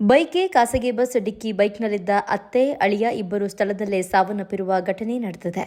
ಬೈಕ್ಗೆ ಖಾಸಗಿ ಬಸ್ ಡಿಕ್ಕಿ ಬೈಕ್ನಲ್ಲಿದ್ದ ಅತ್ತೆ, ಅಳಿಯ ಇಬ್ಬರು ಸ್ಥಳದಲ್ಲೇ ಸಾವನ್ನಪ್ಪಿರುವ ಘಟನೆ ನಡೆದಿದೆ.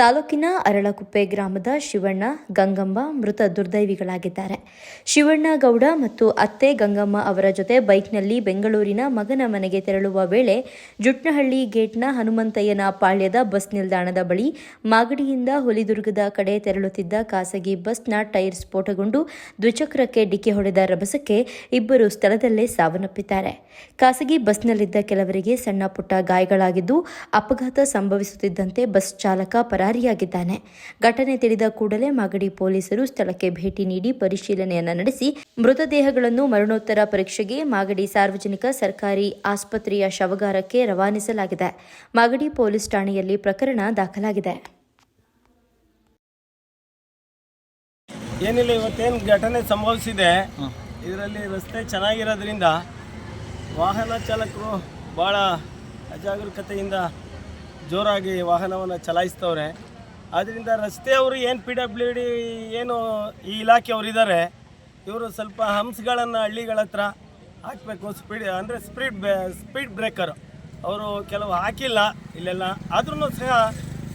ತಾಲೂಕಿನ ಅರಳಕುಪ್ಪೆ ಗ್ರಾಮದ ಶಿವಣ್ಣ, ಗಂಗಮ್ಮ, ಮೃತ ದುರ್ದೈವಿಗಳಾಗಿದ್ದಾರೆ. ಶಿವಣ್ಣ ಗೌಡ ಮತ್ತು ಅತ್ತೆ ಗಂಗಮ್ಮ ಅವರ ಜೊತೆ ಬೈಕ್ನಲ್ಲಿ ಬೆಂಗಳೂರಿನ ಮಗನ ಮನೆಗೆ ತೆರಳುವ ವೇಳೆ ಜುಟ್ನಹಳ್ಳಿ ಗೇಟ್ನ ಹನುಮಂತಯ್ಯನ ಪಾಳ್ಯದ ಬಸ್ ನಿಲ್ದಾಣದ ಬಳಿ ಮಾಗಡಿಯಿಂದ ಹುಲಿದುರ್ಗದ ಕಡೆ ತೆರಳುತ್ತಿದ್ದ ಖಾಸಗಿ ಬಸ್ನ ಟೈರ್ ಸ್ಫೋಟಗೊಂಡು ದ್ವಿಚಕ್ರಕ್ಕೆ ಡಿಕ್ಕಿ ಹೊಡೆದ ರಭಸಕ್ಕೆ ಇಬ್ಬರು ಸ್ಥಳದಲ್ಲೇ ಸಾವನ್ನಪ್ಪಿದ್ದಾರೆ. ಖಾಸಗಿ ಬಸ್ನಲ್ಲಿದ್ದ ಕೆಲವರಿಗೆ ಸಣ್ಣ ಪುಟ್ಟ ಗಾಯಗಳಾಗಿದ್ದು ಅಪಘಾತ ಸಂಭವಿಸುತ್ತಿದ್ದಂತೆ ಬಸ್ ಚಾಲಕ ಪರಾರಿಯಾಗಿದ್ದಾನೆ. ಘಟನೆ ತಿಳಿದ ಕೂಡಲೇ ಮಾಗಡಿ ಪೊಲೀಸರು ಸ್ಥಳಕ್ಕೆ ಭೇಟಿ ನೀಡಿ ಪರಿಶೀಲನೆಯನ್ನು ನಡೆಸಿ ಮೃತದೇಹಗಳನ್ನು ಮರಣೋತ್ತರ ಪರೀಕ್ಷೆಗೆ ಮಾಗಡಿ ಸಾರ್ವಜನಿಕ ಸರ್ಕಾರಿ ಆಸ್ಪತ್ರೆಯ ಶವಗಾರಕ್ಕೆ ರವಾನಿಸಲಾಗಿದೆ. ಮಾಗಡಿ ಪೊಲೀಸ್ ಠಾಣೆಯಲ್ಲಿ ಪ್ರಕರಣ ದಾಖಲಾಗಿದೆ. ಏನಿಲ್ಲ ಇವತ್ತೇನು ಘಟನೆ ಸಂಭವಿಸಿದೆ ಇದರಲ್ಲಿ ರಸ್ತೆ ಚೆನ್ನಾಗಿರೋದ್ರಿಂದ ವಾಹನ ಚಾಲಕರು ಭಾಳ ಅಜಾಗರೂಕತೆಯಿಂದ ಜೋರಾಗಿ ವಾಹನವನ್ನು ಚಲಾಯಿಸ್ತವ್ರೆ. ಆದ್ದರಿಂದ ರಸ್ತೆಯವರು ಏನು ಪಿ ಡಬ್ಲ್ಯೂ ಡಿ ಏನು ಈ ಇಲಾಖೆಯವರು ಇದ್ದಾರೆ ಇವರು ಸ್ವಲ್ಪ ಹಂಪ್ಸ್ಗಳನ್ನು ಹಳ್ಳಿಗಳ ಹತ್ರ ಹಾಕಬೇಕು. ಸ್ಪೀಡ್ ಅಂದರೆ ಸ್ಪೀಡ್ ಬೆ ಸ್ಪೀಡ್ ಬ್ರೇಕರ್ ಅವರು ಕೆಲವು ಹಾಕಿಲ್ಲ ಇಲ್ಲೆಲ್ಲ. ಆದ್ರೂ ಸಹ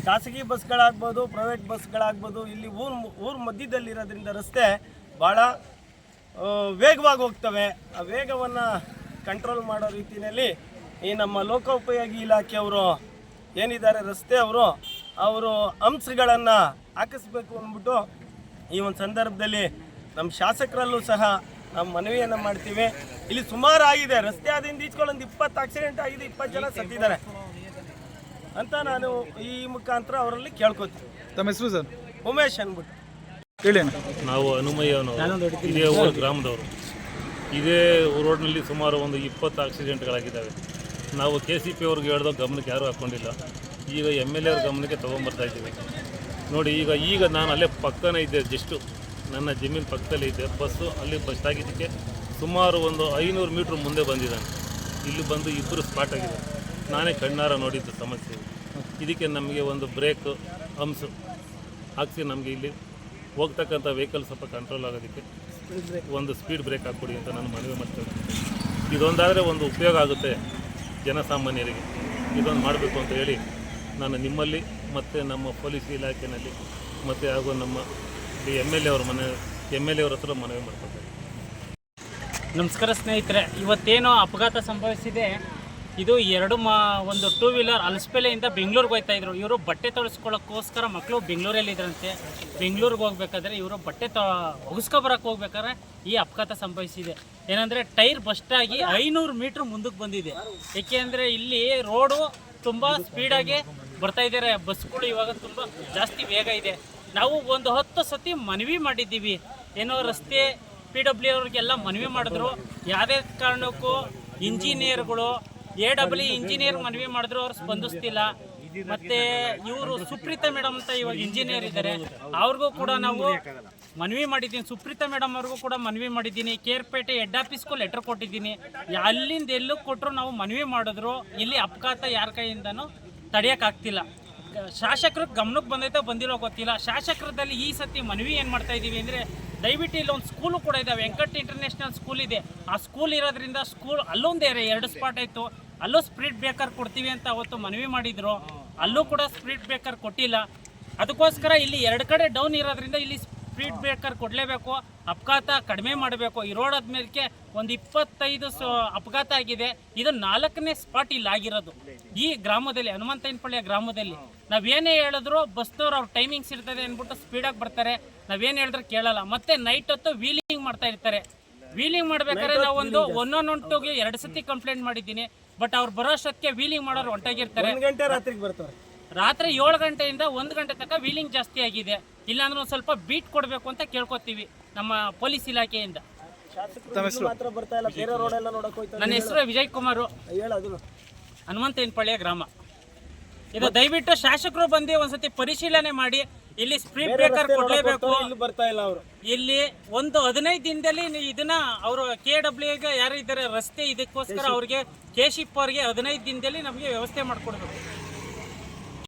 ಖಾಸಗಿ ಬಸ್ಗಳಾಗ್ಬೋದು ಪ್ರೈವೇಟ್ ಬಸ್ಗಳಾಗ್ಬೋದು, ಇಲ್ಲಿ ಊರು ಊರು ಮಧ್ಯದಲ್ಲಿರೋದ್ರಿಂದ ರಸ್ತೆ ಭಾಳ ವೇಗವಾಗಿ ಹೋಗ್ತವೆ. ಆ ವೇಗವನ್ನು ಕಂಟ್ರೋಲ್ ಮಾಡೋ ರೀತಿಯಲ್ಲಿ ಈ ನಮ್ಮ ಲೋಕೋಪಯೋಗಿ ಇಲಾಖೆಯವರು ಏನಿದ್ದಾರೆ ರಸ್ತೆ ಅವರು ಅವರು ಅಂಶಗಳನ್ನು ಹಾಕಿಸ್ಬೇಕು ಅಂದ್ಬಿಟ್ಟು ಈ ಒಂದು ಸಂದರ್ಭದಲ್ಲಿ ನಮ್ಮ ಶಾಸಕರಲ್ಲೂ ಸಹ ನಮ್ಮ ಮನವಿಯನ್ನು ಮಾಡ್ತೀವಿ. ಇಲ್ಲಿ ಸುಮಾರು ಆಗಿದೆ ರಸ್ತೆ ಆದಿಂದ ಈಚ್ಕೊಳ್ಳೊಂದು ಇಪ್ಪತ್ತು ಆಕ್ಸಿಡೆಂಟ್ ಆಗಿದೆ ಇಪ್ಪತ್ತು ಜನ ಸತ್ತಿದ್ದಾರೆ ಅಂತ ನಾನು ಈ ಮುಖಾಂತರ ಅವರಲ್ಲಿ ಕೇಳ್ಕೊತೀನಿ. ತಮ್ಮ ಹೆಸರು ಸರ್? ಉಮೇಶ್ ಅಂದ್ಬಿಟ್ಟು. ಹೇಳಿ ನಾವು ಹನುಮಯ್ಯನವರು ಇದೇ ಊರು ಗ್ರಾಮದವರು. ಇದೇ ರೋಡ್ನಲ್ಲಿ ಸುಮಾರು ಒಂದು ಇಪ್ಪತ್ತು ಆಕ್ಸಿಡೆಂಟ್ಗಳಾಗಿದ್ದಾವೆ. ನಾವು ಕೆ ಸಿ ಪಿ ಅವ್ರಿಗೆ ಹೇಳ್ದೋ ಗಮನಕ್ಕೆ ಯಾರೂ ಹಾಕ್ಕೊಂಡಿಲ್ಲ ಈಗ ಎಂ ಎಲ್ ಎ ಅವ್ರ ಗಮನಕ್ಕೆ ತೊಗೊಂಬರ್ತಾ ಇದ್ದೀವಿ. ನೋಡಿ, ಈಗ ಈಗ ನಾನು ಅಲ್ಲೇ ಪಕ್ಕನೇ ಇದ್ದೆ ಜಸ್ಟು ನನ್ನ ಜಮೀನು ಪಕ್ಕದಲ್ಲಿ ಇದ್ದೆ. ಬಸ್ಸು ಅಲ್ಲಿ ಬಸ್ ಆಗಿದ್ದಕ್ಕೆ ಸುಮಾರು ಒಂದು ಐನೂರು ಮೀಟ್ರ್ ಮುಂದೆ ಬಂದಿದ್ದಾನೆ. ಇಲ್ಲಿ ಬಂದು ಇಬ್ಬರು ಸ್ಪಾಟ್ ಆಗಿದೆ ನಾನೇ ಕಣ್ಣಾರ ನೋಡಿದ್ದು ಸಮಸ್ಯೆ. ಇದಕ್ಕೆ ನಮಗೆ ಒಂದು ಬ್ರೇಕ್ ಹಂಸು. ಹಾಕ್ಸಿ ನಮಗೆ ಇಲ್ಲಿ ಹೋಗ್ತಕ್ಕಂಥ ವೆಹಿಕಲ್ ಸ್ವಲ್ಪ ಕಂಟ್ರೋಲ್ ಆಗೋದಕ್ಕೆ ಒಂದು ಸ್ಪೀಡ್ ಬ್ರೇಕ್ ಹಾಕ್ಕೊಡಿ ಅಂತ ನಾನು ಮನವಿ ಮಾಡ್ತೇನೆ ಇದೊಂದಾದರೆ ಒಂದು ಉಪಯೋಗ ಆಗುತ್ತೆ ಜನಸಾಮಾನ್ಯರಿಗೆ. ಇದೊಂದು ಮಾಡಬೇಕು ಅಂತ ಹೇಳಿ ನಾನು ನಿಮ್ಮಲ್ಲಿ ಮತ್ತು ನಮ್ಮ ಪೊಲೀಸ್ ಇಲಾಖೆಯಲ್ಲಿ ಮತ್ತು ಹಾಗೂ ನಮ್ಮ ಎಂ ಎಲ್ ಎ ಅವ್ರ ಮನೆ ಎಂ ಎಲ್ ಎ ಅವ್ರ ಹತ್ರ ಮನವಿ ಮಾಡ್ಕೊಳ್ತೇನೆ ನಮಸ್ಕಾರ ಸ್ನೇಹಿತರೆ, ಇವತ್ತೇನೋ ಅಪಘಾತ ಸಂಭವಿಸಿದೆ. ಇದು ಎರಡು ಮಾ, ಒಂದು ಟೂ ವೀಲರ್ ಅಲಸ್ಪೆಲೆಯಿಂದ ಬೆಂಗಳೂರಿಗೆ ಹೋಗ್ತಾ ಇದ್ರು. ಇವರು ಬಟ್ಟೆ ತೊಳಸ್ಕೊಳ್ಳೋಕ್ಕೋಸ್ಕರ ಮಕ್ಕಳು ಬೆಂಗಳೂರಲ್ಲಿ ಇದ್ರಂತೆ. ಬೆಂಗಳೂರಿಗೆ ಹೋಗ್ಬೇಕಾದ್ರೆ ಇವರು ಬಟ್ಟೆ ತೊ ಬರಕ್ಕೆ ಹೋಗ್ಬೇಕಾದ್ರೆ ಈ ಅಪಘಾತ ಸಂಭವಿಸಿದೆ. ಏನಂದರೆ ಟೈರ್ ಬಸ್ಟಾಗಿ ಐನೂರು ಮೀಟ್ರ್ ಮುಂದಕ್ಕೆ ಬಂದಿದೆ. ಏಕೆಂದರೆ ಇಲ್ಲಿ ರೋಡು ತುಂಬ ಸ್ಪೀಡಾಗಿ ಬರ್ತಾ ಇದ್ದಾರೆ ಬಸ್ಗಳು ಇವಾಗ ತುಂಬ ಜಾಸ್ತಿ ವೇಗ ಇದೆ. ನಾವು ಒಂದು ಹತ್ತು ಸತಿ ಮನವಿ ಮಾಡಿದ್ದೀವಿ. ಏನೋ ರಸ್ತೆ ಪಿ ಡಬ್ಲ್ಯೂ ಅವ್ರಿಗೆಲ್ಲ ಮನವಿ ಮಾಡಿದ್ರು. ಯಾವುದೇ ಕಾರಣಕ್ಕೂ ಇಂಜಿನಿಯರ್ಗಳು ಎ ಡಬ್ಲ್ಯೂ ಇಂಜಿನಿಯರ್ ಮನವಿ ಮಾಡಿದ್ರು, ಅವ್ರು ಸ್ಪಂದಿಸ್ತಿಲ್ಲ. ಮತ್ತೆ ಇವರು ಸುಪ್ರೀತಾ ಮೇಡಮ್ ಅಂತ ಇವಾಗ ಇಂಜಿನಿಯರ್ ಇದ್ದಾರೆ ಅವ್ರಿಗೂ ಕೂಡ ನಾವು ಮನವಿ ಮಾಡಿದ್ದೀನಿ. ಸುಪ್ರೀತಾ ಮೇಡಮ್ ಅವ್ರಿಗೂ ಕೂಡ ಮನವಿ ಮಾಡಿದ್ದೀನಿ. ಕೇರ್ಪೇಟೆ ಹೆಡ್ ಆಫೀಸ್ಗೂ ಲೆಟರ್ ಕೊಟ್ಟಿದ್ದೀನಿ. ಅಲ್ಲಿಂದ ಎಲ್ಲೂ ಕೊಟ್ಟರು ನಾವು ಮನವಿ ಮಾಡಿದ್ರು. ಇಲ್ಲಿ ಅಪಘಾತ ಯಾರ ಕೈಯಿಂದನೂ ತಡೆಯೋಕ್ಕಾಗ್ತಿಲ್ಲ ಶಾಸಕರು ಗಮನಕ್ಕೆ ಬಂದೈತೆ ಬಂದಿರೋ ಗೊತ್ತಿಲ್ಲ. ಶಾಸಕರದಲ್ಲಿ ಈ ಸತಿ ಮನವಿ ಏನು ಮಾಡ್ತಾ ಇದ್ದೀವಿ ಅಂದರೆ, ದಯವಿಟ್ಟು ಇಲ್ಲಿ ಒಂದು ಸ್ಕೂಲು ಕೂಡ ಇದೆ. ವೆಂಕಟ್ ಇಂಟರ್ನ್ಯಾಷನಲ್ ಸ್ಕೂಲ್ ಇದೆ. ಆ ಸ್ಕೂಲ್ ಇರೋದ್ರಿಂದ ಸ್ಕೂಲ್ ಅಲ್ಲೊಂದು ಎರಡು ಸ್ಪಾಟ್ ಆಯಿತು. ಅಲ್ಲೂ ಸ್ಪ್ರೀಡ್ ಬ್ರೇಕರ್ ಕೊಡ್ತೀವಿ ಅಂತ ಅವತ್ತು ಮನವಿ ಮಾಡಿದ್ರು. ಅಲ್ಲೂ ಕೂಡ ಸ್ಪ್ರೀಡ್ ಬ್ರೇಕರ್ ಕೊಟ್ಟಿಲ್ಲ. ಅದಕ್ಕೋಸ್ಕರ ಇಲ್ಲಿ ಎರಡು ಕಡೆ ಡೌನ್ ಇರೋದ್ರಿಂದ ಇಲ್ಲಿ ಸ್ಪೀಡ್ ಬ್ರೇಕರ್ ಕೊಡಲೇಬೇಕು. ಅಪಘಾತ ಕಡಿಮೆ ಮಾಡಬೇಕು. ಈ ರೋಡ್ ಆದ್ಮೇಲೆ ಒಂದು ಇಪ್ಪತ್ತೈದು ಸ ಅಪಘಾತ ಆಗಿದೆ. ಇದು ನಾಲ್ಕನೇ ಸ್ಪಾಟ್ ಇಲ್ಲಿ ಆಗಿರೋದು. ಈ ಗ್ರಾಮದಲ್ಲಿ ಹನುಮಂತಯ್ಯನಪಳ್ಳಿಯ ಗ್ರಾಮದಲ್ಲಿ. ನಾವೇನೇ ಹೇಳಿದ್ರು ಬಸ್ನವ್ರು ಅವ್ರ ಟೈಮಿಂಗ್ಸ್ ಇರ್ತದೆ ಅಂದ್ಬಿಟ್ಟು ಸ್ಪೀಡಾಗಿ ಬರ್ತಾರೆ. ನಾವೇನು ಹೇಳಿದ್ರು ಕೇಳಲ್ಲ. ಮತ್ತೆ ನೈಟ್ ಹೊತ್ತು ವೀಲಿಂಗ್ ಮಾಡ್ತಾ ಇರ್ತಾರೆ. ವೀಲಿಂಗ್ ಮಾಡ್ಬೇಕಾದ್ರೆ ನಾವು ಒಂದು ಟೂಗೆ ಎರಡು ಸತಿ ಕಂಪ್ಲೇಂಟ್ ಮಾಡಿದ್ದೀನಿ. ಬಟ್ ಅವ್ರು ಬರೋ ಅಷ್ಟೊತ್ತಿಗೆ ವೀಲಿಂಗ್ ಮಾಡೋರು ಹೊಂಟಾಗಿರ್ತಾರೆ. ಗಂಟೆ ರಾತ್ರಿಗೆ ಬರ್ತಾರೆ ರಾತ್ರಿ ಏಳು ಗಂಟೆಯಿಂದ ಒಂದು ಗಂಟೆ ತನಕ ವೀಲಿಂಗ್ ಜಾಸ್ತಿ ಆಗಿದೆ. ಇಲ್ಲಾಂದ್ರೆ ಒಂದು ಸ್ವಲ್ಪ ಬೀಟ್ ಕೊಡಬೇಕು ಅಂತ ಕೇಳ್ಕೊತೀವಿ ನಮ್ಮ ಪೊಲೀಸ್ ಇಲಾಖೆಯಿಂದ. ಶಾಸಕರು ಮಾತ್ರ ಬರ್ತಾ ಇಲ್ಲ. ಬೇರೆ ರೋಡ್ ಎಲ್ಲ ನೋಡಕ್ ಹೋಯ್ತಾರೆ. ನನ್ನ ಹೆಸರು ವಿಜಯ್ ಕುಮಾರ್. ಹನುಮಂತ ಹನುಮಂತೇನಪಳ್ಳಿಯ ಗ್ರಾಮ. ಇದು ದಯವಿಟ್ಟು ಶಾಸಕರು ಬಂದು ಒಂದ್ಸತಿ ಪರಿಶೀಲನೆ ಮಾಡಿ. ಇಲ್ಲಿ ಸ್ಪೀಡ್ ಬ್ರೇಕರ್ ಕೊಡಲೇಬೇಕು. ಇಲ್ಲಿ ಬರ್ತಾ ಇಲ್ಲ ಅವರು. ಇಲ್ಲಿ ಒಂದು ಹದಿನೈದು ದಿನದಲ್ಲಿ ಇದನ್ನ ಅವರು ಕೆ ಡಬ್ಲ್ಯೂಗೆ ಯಾರು ಇದ್ದಾರೆ ರಸ್ತೆ ಇದಕ್ಕೋಸ್ಕರ ಅವ್ರಿಗೆ ಕೆ ಶಿಪ್ ಅವ್ರಿಗೆ ಹದಿನೈದು ದಿನದಲ್ಲಿ ನಮಗೆ ವ್ಯವಸ್ಥೆ ಮಾಡಿಕೊಡ್ಬೇಕು.